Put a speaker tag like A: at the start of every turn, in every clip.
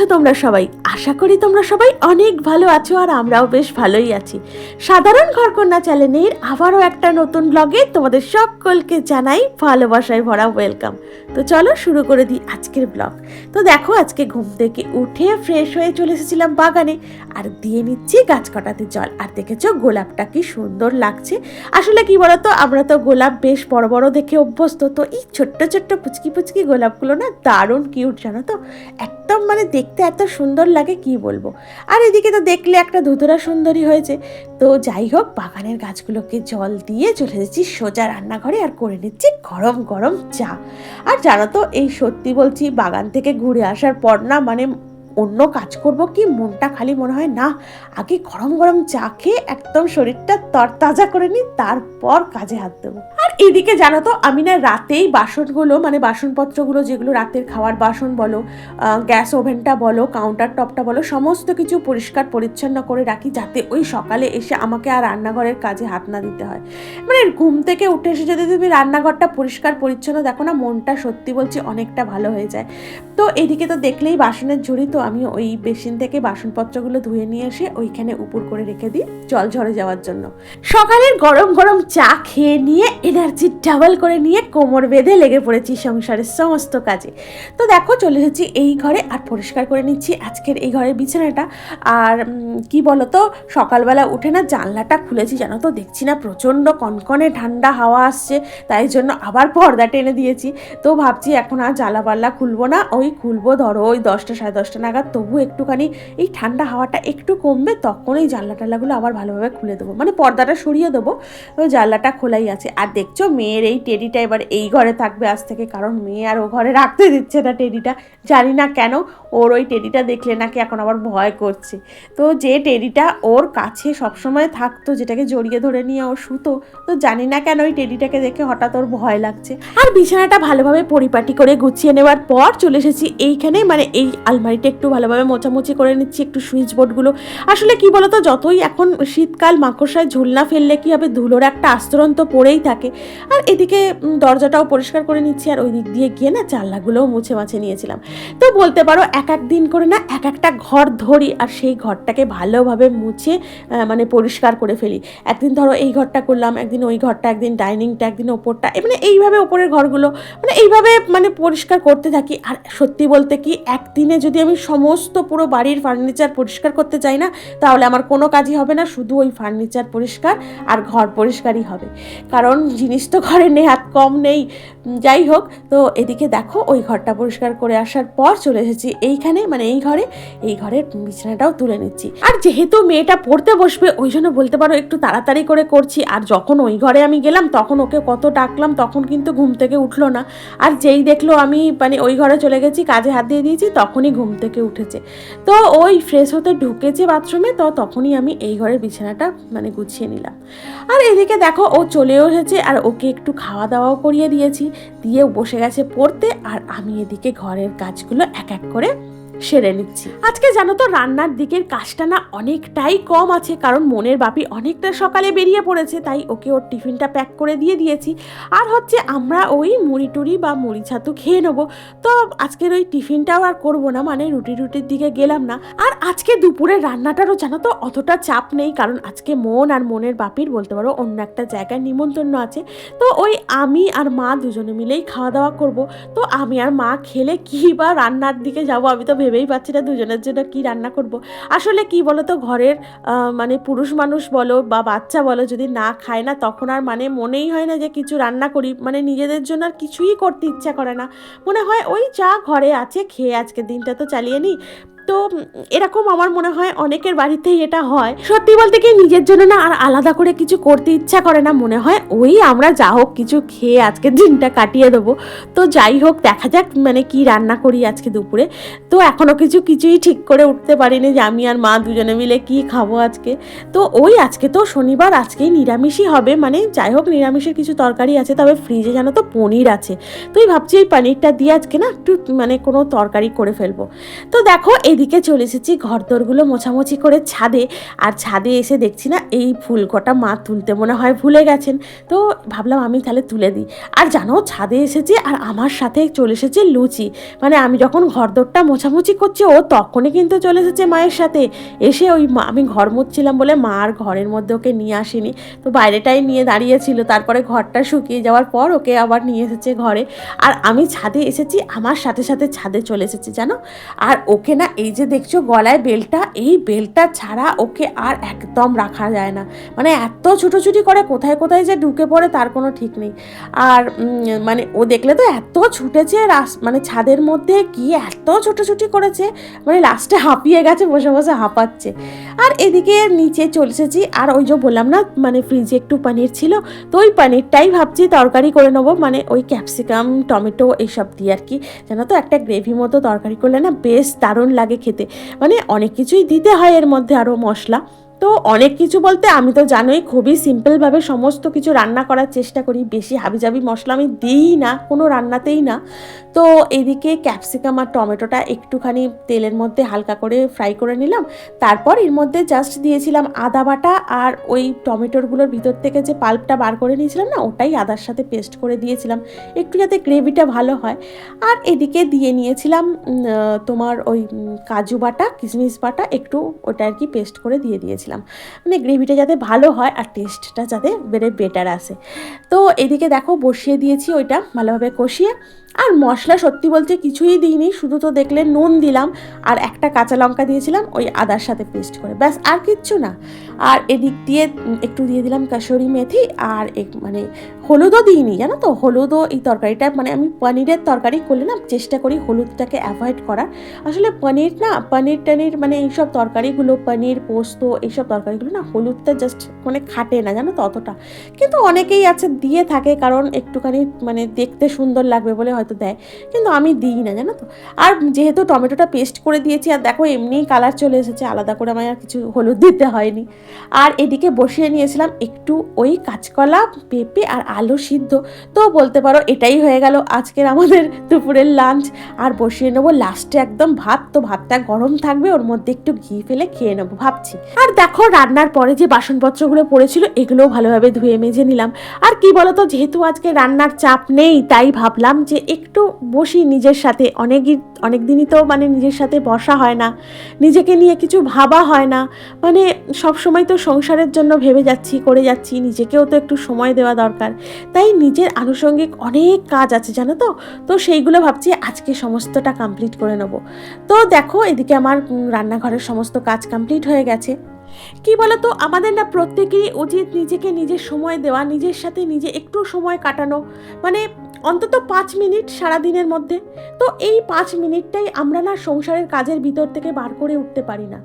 A: আছো তোমরা সবাই। আশা করি তোমরা সবাই অনেক ভালো আছো আর আমরাও বেশ ভালোই আছি। সাধারণ ঘরকন্যা চ্যানেলের আবারও একটা নতুন ব্লগে তোমাদের সকলকে জানাই ভালোবাসায় ভরা ওয়েলকাম তো চলো শুরু করে দিই আজকের ব্লগ তো দেখো আজকে ঘুম থেকে উঠে ফ্রেশ হয়ে চলে এসেছিলাম বাগানে আর দিয়ে নিচ্ছি গাছ কাটাতে জল। আর দেখেছ গোলাপটা কি সুন্দর লাগছে। আসলে কি বলতো, আমরা তো গোলাপ বেশ বড় বড় দেখে অভ্যস্ত। তো এই ছোট্ট ছোট্ট পুচকি পুচকি গোলাপগুলো না দারুণ কিউট জানো তো? একদম মানে দেখতে এত সুন্দর লাগে কি বলব? আর এদিকে তো দেখলে একটা ধুতুরা সুন্দরী হয়েছে। তো যাই হোক, বাগানের গাছগুলোকে জল দিয়ে চলে যাচ্ছি সোজা রান্নাঘরে আর করে নিচ্ছি গরম গরম চা। আর জানো তো এই সত্যি বলছি বাগান থেকে ঘুরে আসার পর না মানে অন্য কাজ করব কি? মনটা খালি মনে হয়, না, আগে গরম গরম চা খেয়ে একদম শরীরটা তরতাজা করে নিই, তারপর কাজে হাত দেবো। আর এদিকে জানো তো, আমি না রাতেই বাসনগুলো মানে বাসনপত্রগুলো যেগুলো রাতের খাওয়ার বাসন বলো গ্যাস ওভেনটা বলো কাউন্টার টপটা বলো, সমস্ত কিছু পরিষ্কার পরিচ্ছন্ন করে রাখি যাতে ওই সকালে এসে আমাকে আর রান্নাঘরের কাজে হাত না দিতে হয়। মানে ঘুম থেকে উঠে এসে যদি তুমি রান্নাঘরটা পরিষ্কার পরিচ্ছন্ন দেখো না, মনটা সত্যি বলছি অনেকটা ভালো হয়ে যায়। তো এদিকে তো দেখলেই বাসনের ঝুড়ি তো আমি ওই বেসিন থেকে বাসনপত্রগুলো ধুয়ে নিয়ে এসে ওইখানে উপর করে রেখে দিই জল ঝরে যাওয়ার জন্য। সকালের গরম গরম চা খেয়ে নিয়ে এনার্জি ডাবল করে নিয়ে কোমর বেঁধে লেগে পড়েছি সংসারের সমস্ত কাজে। তো দেখো চলে এসেছি এই ঘরে আর পরিষ্কার করে নিচ্ছি আজকের এই ঘরের বিছানাটা। আর কি বলতো, সকালবেলা উঠে না জানলাটা খুলেছি জানো তো, দেখছি না প্রচণ্ড কনকনে ঠান্ডা হাওয়া আসছে, তাই জন্য আবার পর্দা টেনে দিয়েছি। তো ভাবছি এখন আর জ্বালা পাল্লা খুলবো না, ওই খুলবো ধরো ওই দশটা সাড়ে দশটা নাগাদ তবু একটুখানি এই ঠান্ডা হাওয়াটা একটু কমবে তখন এই জানলা টাল্লাগুলো আবার ভালোভাবে খুলে দেবো। মানে পর্দাটা সরিয়ে দেবো জানলাটা খোলাই আছে। আর দেখছ মেয়ের এই টেডিটা এবার এই ঘরে থাকবে আজ থেকে, কারণ মেয়ে আর ও ঘরে রাখতে দিচ্ছে না টেডিটা। জানি না কেন ওর ওই টেডিটা দেখলে নাকি এখন আবার ভয় করছে। তো যে টেডিটা ওর কাছে সবসময় থাকতো, যেটাকে জড়িয়ে ধরে নিয়ে ও শুতো, তো জানি না কেন ওই টেডিটাকে দেখে হঠাৎ ওর ভয় লাগছে। আর বিছানাটা ভালোভাবে পরিপাটি করে গুছিয়ে নেওয়ার পর চলে এসেছি এইখানে মানে এই আলমারিটা একটু ভালোভাবে মোছামুছি করে নিচ্ছি, একটু সুইচ বোর্ডগুলো। আসলে কি বলতো, যতই এখন শীতকাল মাকড়সায় ঝুলনা ফেললে কি হবে ধুলোর একটা আস্তরণ তো পড়েই থাকে। আর এদিকে দরজাটাও পরিষ্কার করে নিচ্ছি, আর ওই দিক দিয়ে গিয়ে না জানলাগুলোও মুছে মাছে নিয়েছিলাম। তো বলতে পারো, এক এক দিন করে না এক একটা ঘর ধরি, আর সেই ঘরটাকে ভালোভাবে মুছে মানে পরিষ্কার করে ফেলি। একদিন ধরো এই ঘরটা করলাম, একদিন ওই ঘরটা, একদিন ডাইনিংটা, একদিন ওপরটা মানে এইভাবে ওপরের ঘরগুলো মানে এইভাবে মানে পরিষ্কার করতে থাকি। আর সত্যি বলতে কি, একদিনে যদি আমি সমস্ত পুরো বাড়ির ফার্নিচার পরিষ্কার করতে চাই না, তাহলে আমার কোনো কাজই হবে না, শুধু ওই ফার্নিচার পরিষ্কার আর ঘর পরিষ্কারই হবে। কারণ জিনিস তো ঘরে নেহাত কম নেই। যাই হোক, তো এদিকে দেখো, ওই ঘরটা পরিষ্কার করে আসার পর চলে এসেছি এইখানে মানে এই ঘরে, এই ঘরের বিছানাটাও তুলে নিচ্ছি। আর যেহেতু মেয়েটা পড়তে বসবে, ওই জন্য বলতে পারো একটু তাড়াতাড়ি করে করছি। আর যখন ওই ঘরে আমি গেলাম, তখন ওকে কত ডাকলাম, তখন কিন্তু ঘুম থেকে উঠল না। আর যেই দেখল আমি মানে ওই ঘরে চলে গেছি, কাজে হাত দিয়ে দিয়েছি, তখনই ঘুম থেকে উঠেছে। তো ওই ফ্রেশ হতে ঢুকেছে বাথরুমে তো তখনই আমি এই ঘরের বিছানাটা মানে গুছিয়ে নিলাম। আর এদিকে দেখো ও চলেও এসেছে, আর ওকে একটু খাওয়া দাওয়াও করিয়ে দিয়েছি। দিয়ে বসে গেছে পড়তে, আর আমি এদিকে ঘরের কাজগুলো এক এক করে সেরে নিচ্ছি। আজকে জানো তো রান্নার দিকের কাজটা না অনেকটাই কম আছে, কারণ মনের বাপি অনেকটা সকালে বেরিয়ে পড়েছে, তাই ওকে ওর টিফিনটা প্যাক করে দিয়ে দিয়েছি। আর হচ্ছে আমরা ওই মুড়ি টুড়ি বা মুড়ি ছাতু খেয়ে নেব। তো আজকের ওই টিফিনটাও আর করব না মানে রুটি রুটির দিকে গেলাম না। আর আজকে দুপুরে রান্নাটারও জানো তো অতটা চাপ নেই, কারণ আজকে মন আর মনের বাপির বলতে পারো অন্য একটা জায়গায় নিমন্ত্রণ আছে। তো ওই আমি আর মা দুজনে মিলেই খাওয়া দাওয়া করব। তো আমি আর মা খেলে কি বা রান্নার দিকে যাব আমি তো ভেবেই পাচ্ছি না দুজনের জন্য কি রান্না করব? আসলে কি বলো তো ঘরের মানে পুরুষ মানুষ বলো বা বাচ্চা বলো যদি না খায় না, তখন আর মানে মনেই হয় না যে কিছু রান্না করি। মানে নিজেদের জন্য আর কিছুই করতে ইচ্ছা করে না। মনে হয় ওই যা ঘরে আছে, খেয়ে আজকে দিনটা তো চালিয়ে নিই। তো এরকম আমার মনে হয় অনেকের বাড়িতেই এটা হয়। সত্যি বলতে কি নিজের জন্য না আর আলাদা করে কিছু করতে ইচ্ছা করে না, মনে হয় ওই আমরা যা হোক কিছু খেয়ে আজকের দিনটা কাটিয়ে দেবো। তো যাই হোক, দেখা যাক মানে কি রান্না করি আজকে দুপুরে। তো এখনও কিছু কিছুই ঠিক করে উঠতে পারিনি যে আমি আর মা দুজনে মিলে কি খাব আজকে। তো ওই আজকে তো শনিবার, আজকেই নিরামিষই হবে। মানে যাই হোক, নিরামিষের কিছু তরকারি আছে, তবে ফ্রিজে জানো তো পনির আছে। তুই ভাবছি এই পনিরটা দিয়ে আজকে না একটু মানে কোনো তরকারি করে ফেলব। তো দেখো এই এদিকে চলে এসেছি। ঘরদোরগুলো মোছামুছি করে ছাদে। আর ছাদে এসে দেখছি না, এই ফুল কটা মা তুলতে মনে হয় ভুলে গেছেন। তো ভাবলাম আমি তাহলে তুলে দিই। আর জানো, ছাদে এসেছি আর আমার সাথে চলে এসেছে লুচি। মানে আমি যখন ঘরদোরটা মোছামুছি করছি, ও তখনই কিন্তু চলে এসেছে মায়ের সাথে। এসে ওই মা, আমি ঘর মুছছিলাম বলে মা আর ঘরের মধ্যে ওকে নিয়ে আসেনি। তো বাইরেটাই নিয়ে দাঁড়িয়েছিল। তারপরে ঘরটা শুকিয়ে যাওয়ার পর ওকে আবার নিয়ে এসেছে ঘরে। আর আমি ছাদে এসেছি, আমার সাথে সাথে ছাদে চলে এসেছি, জানো? আর ওকে না এই যে দেখছ গলায় বেলটা, এই বেলটা ছাড়া ওকে আর একদম রাখা যায় না। মানে এত ছুটোছুটি করে কোথায় কোথায় যে ঢুকে পড়ে তার কোনো ঠিক নেই। আর মানে ও দেখলে তো এত ছুটেছে রাস মানে ছাদের মধ্যে কি এত ছুটোছুটি করেছে মানে লাস্টে হাঁপিয়ে গেছে, বসে বসে হাঁপাচ্ছে। আর এদিকে নিচে চলে এসেছি। আর ওই যে বললাম না মানে ফ্রিজে একটু পানির ছিল, তো ওই পানিরটাই ভাবছি তরকারি করে নেব। মানে ওই ক্যাপসিকাম টমেটো এইসব দিয়ে আর কি। জানো তো, একটা গ্রেভি মতো তরকারি করলে না বেশ দারুণ লাগে খেতে। মানে অনেক কিছুই দিতে হয় এর মধ্যে আরও মশলা। তো অনেক কিছু বলতে আমি তো জানোই খুবই সিম্পলভাবে সমস্ত কিছু রান্না করার চেষ্টা করি। বেশি হাবিজাবি মশলা আমি দিই না, কোনো রান্নাতেই না। তো এদিকে ক্যাপসিকাম আর টমেটোটা একটুখানি তেলের মধ্যে হালকা করে ফ্রাই করে নিলাম। তারপর এর মধ্যে জাস্ট দিয়েছিলাম আদা বাটা আর ওই টমেটোরগুলোর ভিতর থেকে যে পাল্পটা বার করে নিয়েছিলাম না, ওটাই আদার সাথে পেস্ট করে দিয়েছিলাম। একটু যাতে গ্রেভিটা ভালো হয়। আর এদিকে দিয়ে নিয়েছিলাম তোমার ওই কাজু বাটা কিশমিশ বাটা একটু ওটা আর কি পেস্ট করে দিয়ে দিয়েছিলাম। মানে গ্রেভিটা যাতে ভালো হয় আর টেস্টটা যাতে বেড়ে বেটার আসে। তো এদিকে দেখো বসিয়ে দিয়েছি ওইটা ভালোভাবে কষিয়ে। আর মশলা সত্যি বলছে কিছুই দিইনি, শুধু তো দেখলে নুন দিলাম আর একটা কাঁচা লঙ্কা দিয়েছিলাম, ওই আদার সাথে পেস্ট করে। ব্যাস, আর কিচ্ছু না। আর এদিক দিয়ে একটু দিয়ে দিলাম কাসুরি মেথি আর এক- মানে হলুদও দিইনি, জানো তো? হলুদও এই তরকারিটা মানে আমি পনিরের তরকারি করলে না চেষ্টা করি হলুদটাকে অ্যাভয়েড করার। আসলে পনির না, পনির টনির মানে এইসব তরকারিগুলো, পনির, পোস্ত এইসব তরকারিগুলো না হলুদটা জাস্ট মানে খাটে না, জানো তো অতটা। কিন্তু অনেকেই আছে, দিয়ে থাকে কারণ একটুখানি মানে দেখতে সুন্দর লাগবে বলে হয়তো দেয়, কিন্তু আমি দিই না, জানো তো? আর যেহেতু টমেটোটা পেস্ট করে দিয়েছি, আর দেখো এমনিই কালার চলে এসেছে, আলাদা করে আমার আর কিছু হলুদ দিতে হয়নি। আর এদিকে বসিয়ে নিয়েছিলাম একটু ওই কাঁচকলা, পেঁপে আর আলু সিদ্ধ। তো বলতে পারো এটাই হয়ে গেল আজকের আমাদের দুপুরের লাঞ্চ আর বসিয়ে নেব লাস্টে একদম ভাত। তো ভাতটা গরম থাকবে, ওর মধ্যে একটু ঘি ফেলে খেয়ে নেব ভাবছি। আর দেখো রান্নার পরে যে বাসনপত্রগুলো পড়েছিল, এগুলোও ভালোভাবে ধুয়ে মেজে নিলাম। আর কি বলতো, যেহেতু আজকে রান্নার চাপ নেই, তাই ভাবলাম যে একটু বসি নিজের সাথে। অনেকই অনেক দিনই তো মানে নিজের সাথে বসা হয় না। নিজেকে নিয়ে কিছু ভাবা হয় না। মানে সব সময় তো সংসারের জন্য ভেবে যাচ্ছি, করে যাচ্ছি, নিজেকেও তো একটু সময় দেওয়া দরকার। তাই নিজের আনুষঙ্গিক অনেক কাজ আছে, জানো তো? তো সেইগুলো ভাবছি আজকে সমস্তটা কমপ্লিট করে নেব। তো দেখো, এদিকে আমার রান্নাঘরের সমস্ত কাজ কমপ্লিট হয়ে গেছে। কি বলতো? আমাদের না প্রত্যেকেরই উচিত নিজেকে নিজের সময় দেওয়া, নিজের সাথে নিজে একটু সময় কাটানো। মানে অন্তত পাঁচ মিনিট সারা দিনের মধ্যে। তো এই পাঁচ মিনিটটাই আমরা না সংসারের কাজের ভিতর থেকে বার করে উঠতে পারি না।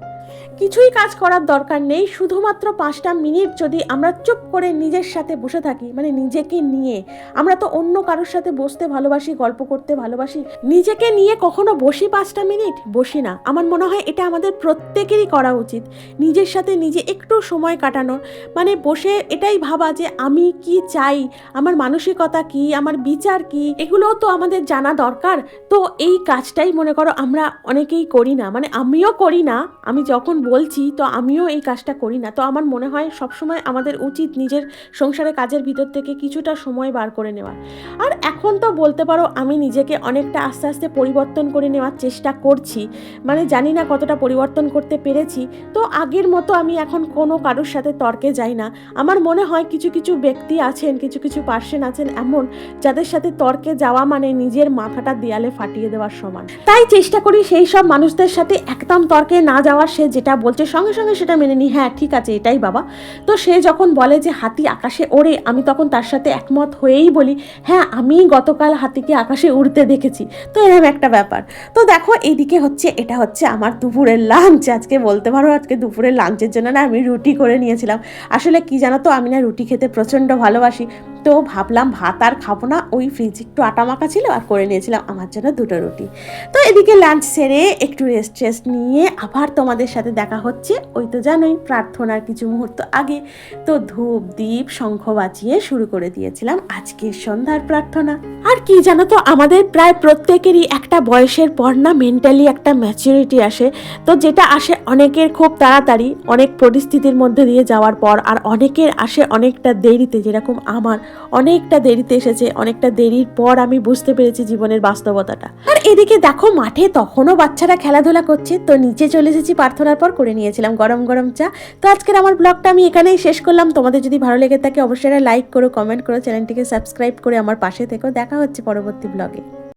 A: কিছুই কাজ করার দরকার নেই, শুধুমাত্র পাঁচটা মিনিট যদি আমরা চুপ করে নিজের সাথে বসে থাকি মানে নিজেকে নিয়ে। আমরা তো অন্য কারোর সাথে বসতে ভালোবাসি, গল্প করতে ভালোবাসি। নিজেকে নিয়ে কখনো বসি পাঁচটা মিনিট? বসি না। আমার মনে হয় এটা আমাদের প্রত্যেকেরই করা উচিত। নিজের সাথে নিজে একটু সময় কাটানোর। মানে বসে এটাই ভাবা যে আমি কি চাই? আমার মানসিকতা কি? আমার বিচার কি? এগুলোও তো আমাদের জানা দরকার। তো এই কাজটাই মনে করো আমরা অনেকেই করি না। মানে আমিও করি না, আমি যখন বলছি, তো আমিও এই কাজটা করি না। তো আমার মনে হয় সবসময় আমাদের উচিত নিজের সংসারে কাজের ভিতর থেকে কিছুটা সময় বার করে নেওয়ার। আর এখন তো বলতে পারো, আমি নিজেকে অনেকটা আস্তে আস্তে পরিবর্তন করে নেওয়ার চেষ্টা করছি। মানে জানি না কতটা পরিবর্তন করতে পেরেছি। তো আগের মতো আমি এখন কোনো কারোর সাথে তর্কে যাই না। আমার মনে হয় কিছু কিছু ব্যক্তি আছেন, কিছু কিছু পার্সেন আছেন এমন, যাদের সাথে তর্কে যাওয়া মানে নিজের মাথাটা দেয়ালে ফাটিয়ে দেওয়ার সমান। তাই চেষ্টা করি সেই সব মানুষদের সাথে একদম তর্কে না যাওয়ার, সে যেটা বলছে, সঙ্গে সঙ্গে সেটা মেনে নিই হ্যাঁ ঠিক আছে, এটাই বাবা। তো সে যখন বলে যে হাতি আকাশে ওড়ে, আমি তখন তার সাথে একমত হয়েই বলি হ্যাঁ আমি গতকাল হাতিকে আকাশে উড়তে দেখেছি। তো এরকম একটা ব্যাপার। তো দেখো এইদিকে হচ্ছে, এটা হচ্ছে আমার দুপুরের লাঞ্চ আজকে বলতে পারো, আজকে দুপুরের লাঞ্চের জন্য না আমি রুটি করে নিয়েছিলাম। আসলে কি জানো তো, আমি না রুটি খেতে প্রচণ্ড ভালোবাসি। তো ভাবলাম ভাত আর খাব না, ওই ফ্রিজ একটু আটা মাখা ছিল আর করে নিয়েছিলাম আমার জন্য দুটো রুটি। তো এদিকে লাঞ্চ সেরে একটু রেস্ট টেস্ট নিয়ে আবার তোমাদের সাথে দেখা হচ্ছে। ওই তো জানোই প্রার্থনার কিছু মুহূর্ত আগে। তো ধূপ দ্বীপ শঙ্খ বাজিয়ে শুরু করে দিয়েছিলাম আজকের সন্ধ্যার প্রার্থনা। আর কি জানো তো, আমাদের প্রায় প্রত্যেকেরই একটা বয়সের পর না মেন্টালি একটা ম্যাচুরিটি আসে। তো যেটা আসে অনেকের খুব তাড়াতাড়ি, অনেক পরিস্থিতির মধ্যে দিয়ে যাওয়ার পর আর অনেকের আসে অনেকটা দেরিতে যেরকম আমার অনেকটা দেরিতে এসেছে, অনেকটা দেরির পর আমি বুঝতে পেরেছি জীবনের বাস্তবতাটা। আর এদিকে দেখো, মাঠে তখনও বাচ্চারা খেলাধুলা করছে, তো নিচে চলে এসেছি প্রার্থনার পর করে নিয়েছিলাম গরম গরম চা। তো আজকের আমার ব্লগটা আমি এখানেই শেষ করলাম। তোমাদের যদি ভালো লেগে থাকে, অবশ্যই লাইক করো, কমেন্ট করো, চ্যানেলটিকে সাবস্ক্রাইব করে আমার পাশে থেকো। দেখা হচ্ছে পরবর্তী ব্লগে।